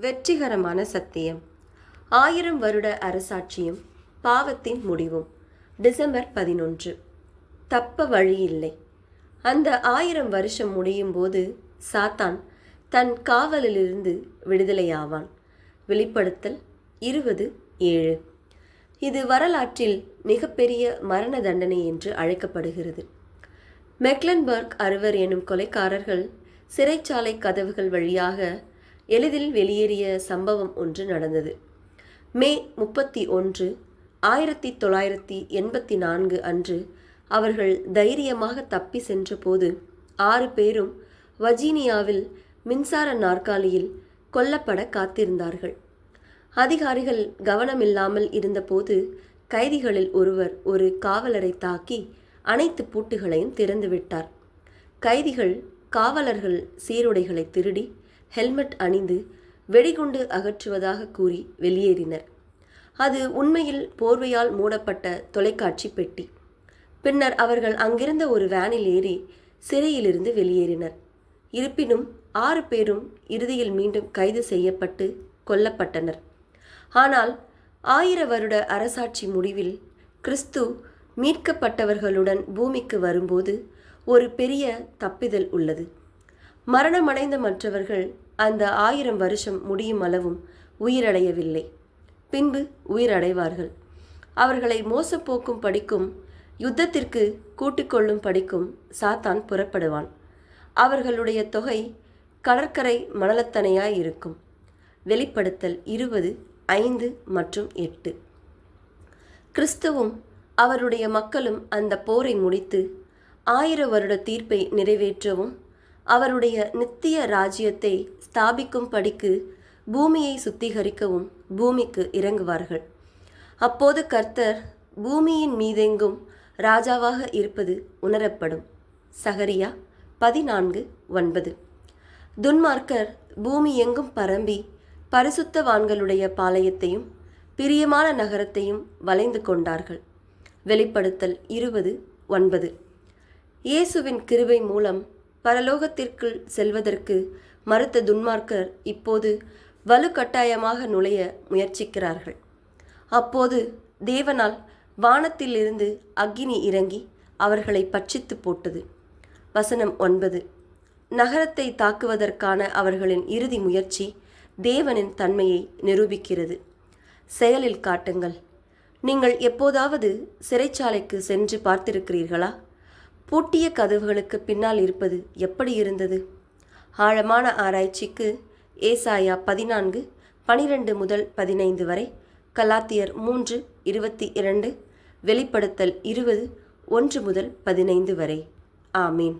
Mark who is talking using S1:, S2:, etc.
S1: வெற்றிகரமான சத்தியம். ஆயிரம் வருட அரசாட்சியும் பாவத்தின் முடிவும். டிசம்பர் பதினொன்று. தப்ப வழியில்லை அந்த ஆயிரம் வருஷம் முடியும் போது சாத்தான் தன் காவலிலிருந்து விடுதலையாவான். வெளிப்படுத்தல் இருபது ஏழு. இது வரலாற்றில் மிகப்பெரிய மரண தண்டனை என்று அழைக்கப்படுகிறது. மெக்லன்பர்க் அறுவர் எனும் கொலைக்காரர்கள் சிறைச்சாலை கதவுகள் வழியாக எளிதில் வெளியேறிய சம்பவம் ஒன்று நடந்தது. மே முப்பத்தி ஒன்று ஆயிரத்தி தொள்ளாயிரத்தி எண்பத்தி நான்கு அன்று அவர்கள் தைரியமாக தப்பி சென்றபோது ஆறு பேரும் வஜீனியாவில் மின்சார நாற்காலியில் கொல்லப்பட காத்திருந்தார்கள். அதிகாரிகள் கவனமில்லாமல் இருந்தபோது கைதிகளில் ஒருவர் ஒரு காவலரை தாக்கி அனைத்து பூட்டுகளையும் திறந்துவிட்டார் கைதிகள் காவலர்கள் சீருடைகளை திருடி ஹெல்மெட் அணிந்து வெடிகுண்டு அகற்றுவதாக கூறி வெளியேறினர். அது உண்மையில் போர்வையால் மூடப்பட்ட தொலைக்காட்சி பெட்டி. பின்னர் அவர்கள் அங்கிருந்த ஒரு வேனில் ஏறி சிறையிலிருந்து வெளியேறினர். இருப்பினும் ஆறு பேரும் இறுதியில் மீண்டும் கைது செய்யப்பட்டு கொல்லப்பட்டனர். ஆனால் ஆயிர வருட அரசாட்சி முடிவில் கிறிஸ்து மீட்கப்பட்டவர்களுடன் பூமிக்கு வரும்போது ஒரு பெரிய தப்பிதல் உள்ளது. மரணமடைந்த மற்றவர்கள் அந்த ஆயிரம் வருஷம் முடியும் அளவும் உயிரடையவில்லை. பின்பு உயிரடைவார்கள். அவர்களை மோசப்போக்கும் படிக்கும் யுத்தத்திற்கு கூட்டிக்கொள்ளும் படிக்கும் சாத்தான் புறப்படுவான். அவர்களுடைய தொகை கடற்கரை மணலத்தனையாய் இருக்கும் வெளிப்படுத்தல் இருபது ஐந்து மற்றும் எட்டு. கிறிஸ்துவும் அவருடைய மக்களும் அந்த போரை முடித்து ஆயிர வருட தீர்ப்பை நிறைவேற்றவும் அவருடைய நித்திய ராஜ்யத்தை ஸ்தாபிக்கும்படிக்கு பூமியை சுத்திகரிக்கவும் பூமிக்கு இறங்குவார்கள். அப்போது கர்த்தர் பூமியின் மீதெங்கும் ராஜாவாக இருப்பது உணரப்படும். சகரியா பதினான்கு ஒன்பது. துன்மார்க்கர் பூமி எங்கும் பரம்பி பரிசுத்தவான்களுடைய பாளையத்தையும் பிரியமான நகரத்தையும் வளைந்து கொண்டார்கள். வெளிப்படுத்தல் இருபது ஒன்பது. இயேசுவின் கிருபை மூலம் பரலோகத்திற்குள் செல்வதற்கு மறுத்த துன்மார்க்கர் இப்போது வலுக்கட்டாயமாக நுழைய முயற்சிக்கிறார்கள். அப்போது தேவனால் வானத்திலிருந்து அக்னி இறங்கி அவர்களை பட்சித்து போட்டது. வசனம் ஒன்பது. நகரத்தை தாக்குவதற்கான அவர்களின் இறுதி முயற்சி தேவனின் தன்மையை நிரூபிக்கிறது. செயலில் காட்டுங்கள். நீங்கள் எப்போதாவது சிறைச்சாலைக்கு சென்று பார்த்திருக்கிறீர்களா? பூட்டிய கதவுகளுக்கு பின்னால் இருப்பது எப்படி இருந்தது? ஆழமான ஆராய்ச்சிக்கு ஏசாயா பதினான்கு பனிரெண்டு முதல் பதினைந்து வரை கலாத்தியர் மூன்று இருபத்தி இரண்டு வெளிப்படுத்தல் இருபது ஒன்று முதல் பதினைந்து வரை. ஆமீன்.